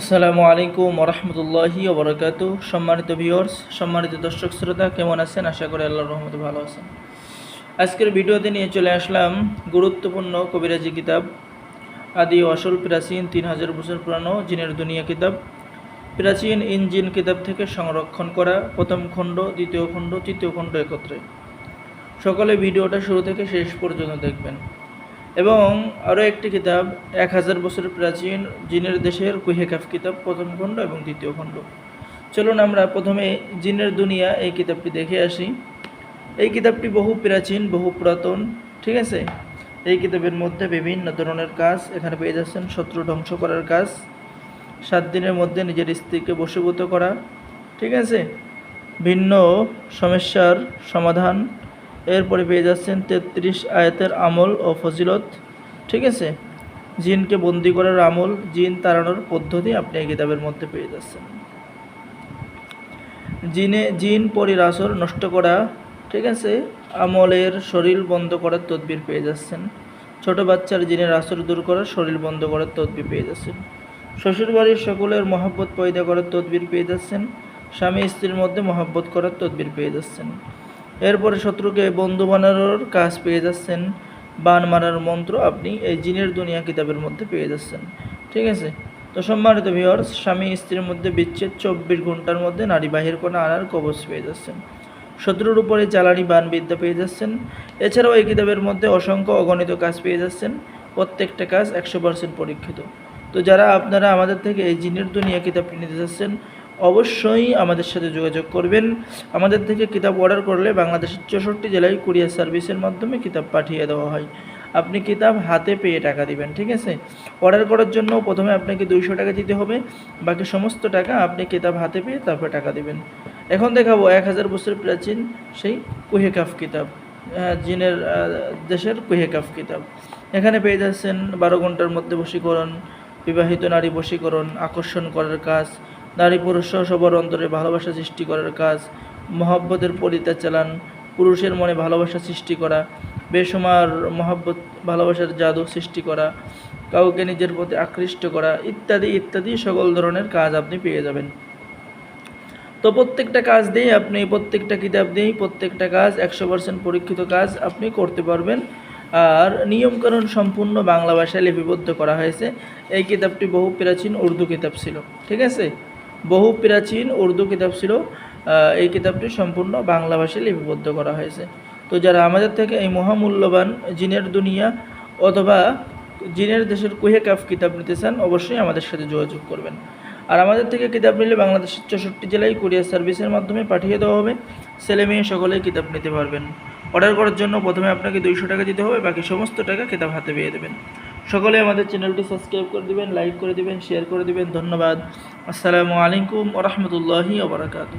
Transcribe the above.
আসসালামু আলাইকুম ওরহমতুল্লাহি ওবরাকাত সম্মানিত ভিওর্স সম্মানিত দর্শক শ্রোতা, কেমন আছেন? আশা করি আল্লাহ রহমতে ভালো আছেন। আজকের ভিডিওতে নিয়ে চলে আসলাম গুরুত্বপূর্ণ কবিরাজি কিতাব, আদি অসল প্রাচীন তিন হাজার বছর পুরানো জিনের দুনিয়া কিতাব। প্রাচীন ইঞ্জিন কিতাব থেকে সংরক্ষণ করা প্রথম খণ্ড, দ্বিতীয় খণ্ড, তৃতীয় খণ্ড একত্রে। সকলে ভিডিওটা শুরু থেকে শেষ পর্যন্ত দেখবেন। এবং আরও একটি কিতাব, এক হাজার বছর প্রাচীন জিনের দেশের কুহেকাফ কিতাব, প্রথম খণ্ড এবং দ্বিতীয় খণ্ড। চলুন আমরা প্রথমে জিনের দুনিয়া এই কিতাবটি দেখে আসি। এই কিতাবটি বহু প্রাচীন, বহু পুরাতন, ঠিক আছে? এই কিতাবের মধ্যে বিভিন্ন ধরনের কাজ এখানে পেয়ে যাচ্ছেন। শত্রু ধ্বংস করার কাজ, সাত দিনের মধ্যে নিজের স্ত্রীকে বশীভূত করা, ঠিক আছে? ভিন্ন সমস্যার সমাধান এরপরে পেয়ে যাচ্ছেন তেত্রিশ আয়াতের আমল ও ফজিলত। ঠিক আছে? জিনকে বন্দি করার আমল, জিন তাড়ানোর পদ্ধতি আপনি এই কিতাবের মধ্যে পেয়ে যাচ্ছেন। জিনে, জিন পরির আসর নষ্ট করা, ঠিক আছে? আমলের শরীর বন্ধ করার তদবির পেয়ে যাচ্ছেন। ছোট বাচ্চার জিনের আসর দূর করার শরীর বন্ধ করার তদবির পেয়ে যাচ্ছেন। শ্বশুরবাড়ির সকলের মহাব্বত পয়দা করার তদবির পেয়ে যাচ্ছেন। স্বামী স্ত্রীর মধ্যে মহাব্বত করার তদবির পেয়ে যাচ্ছেন। এরপরে শত্রুকে বন্ধু বানানোর কাজ পেয়ে যাচ্ছেন। বান মারার মন্ত্র আপনি এই জিনের দুনিয়া কিতাবের মধ্যে পেয়ে যাচ্ছেন। ঠিক আছে? তো সম্মানিত ভিওর্স স্বামী স্ত্রীর মধ্যে বিচ্ছেদ চব্বিশ ঘণ্টার মধ্যে নারী বাহির করে আনার কবচ পেয়ে যাচ্ছেন। শত্রুর উপরে জ্বালানি বান বিদ্যা পেয়ে যাচ্ছেন। এছাড়াও এই কিতাবের মধ্যে অসংখ্য অগণিত কাজ পেয়ে যাচ্ছেন। প্রত্যেকটা কাজ একশো পার্সেন্ট পরীক্ষিত। তো যারা আপনারা আমাদের থেকে এই জিনের দুনিয়া কিতাবটি নিতে যাচ্ছেন অবশ্যই আমাদের সাথে যোগাযোগ করবেন। আমাদের থেকে কিতাব অর্ডার করলে বাংলাদেশের চৌষট্টি জেলায় কুরিয়ার সার্ভিসের মাধ্যমে কিতাব পাঠিয়ে দেওয়া হয়। আপনি কিতাব হাতে পেয়ে টাকা দিবেন, ঠিক আছে? অর্ডার করার জন্য প্রথমে আপনাকে দুইশো টাকা দিতে হবে। বাকি সমস্ত টাকা আপনি কিতাব হাতে পেয়ে তারপরে টাকা দিবেন। এখন দেখাবো এক হাজার বছর প্রাচীন সেই কুহেকাফ কিতাব জিনের দেশের কুহেকাফ কিতাব। এখানে পেয়ে যাচ্ছেন বারো ঘণ্টার মধ্যে বশীকরণ, বিবাহিত নারী বশীকরণ, আকর্ষণ করার কাজ নারী পুরুষ সহ সবার অন্তরে ভালোবাসা সৃষ্টি করার কাজ, মহব্বতের পরিতা চালান, পুরুষের মনে ভালোবাসা সৃষ্টি করা, বেসমার মহব্বত, ভালোবাসার জাদু সৃষ্টি করা, কাউকে নিজের প্রতি আকৃষ্ট করা, ইত্যাদি ইত্যাদি সকল ধরনের কাজ আপনি পেয়ে যাবেন। তো প্রত্যেকটা কাজ দিয়েই আপনি, প্রত্যেকটা কিতাব দিয়েই প্রত্যেকটা কাজ, একশো পার্সেন্ট পরীক্ষিত কাজ আপনি করতে পারবেন। আর নিয়মকানুন সম্পূর্ণ বাংলা ভাষায় লিপিবদ্ধ করা হয়েছে। এই কিতাবটি বহু প্রাচীন উর্দু কিতাব ছিল। ঠিক আছে? বহু প্রাচীন উর্দু কিতাব ছিল এই কিতাবটি সম্পূর্ণ বাংলা ভাষায় লিপিবদ্ধ করা হয়েছে। তো যারা আমাদের থেকে এই মহামূল্যবান জিনের দুনিয়া অথবা জিনের দেশের কুহে কাফ কিতাব নিতে চান, অবশ্যই আমাদের সাথে যোগাযোগ করবেন। আর আমাদের থেকে কিতাব নিলে বাংলাদেশের চৌষট্টি জেলায় কুরিয়ার সার্ভিসের মাধ্যমে পাঠিয়ে দেওয়া হবে। ছেলে মেয়ে সকলেই কিতাব নিতে পারবেন। অর্ডার করার জন্য প্রথমে আপনাকে দুইশো টাকা দিতে হবে, বাকি সমস্ত টাকা কিতাব হাতে পেয়ে দেবেন। সকলে আমাদের চ্যানেলটি সাবস্ক্রাইব করে দিবেন, লাইক করে দিবেন শেয়ার করে দিবেন। ধন্যবাদ। আসসালামু আলাইকুম ওরহমতুল্লাহি ওবরাকাতু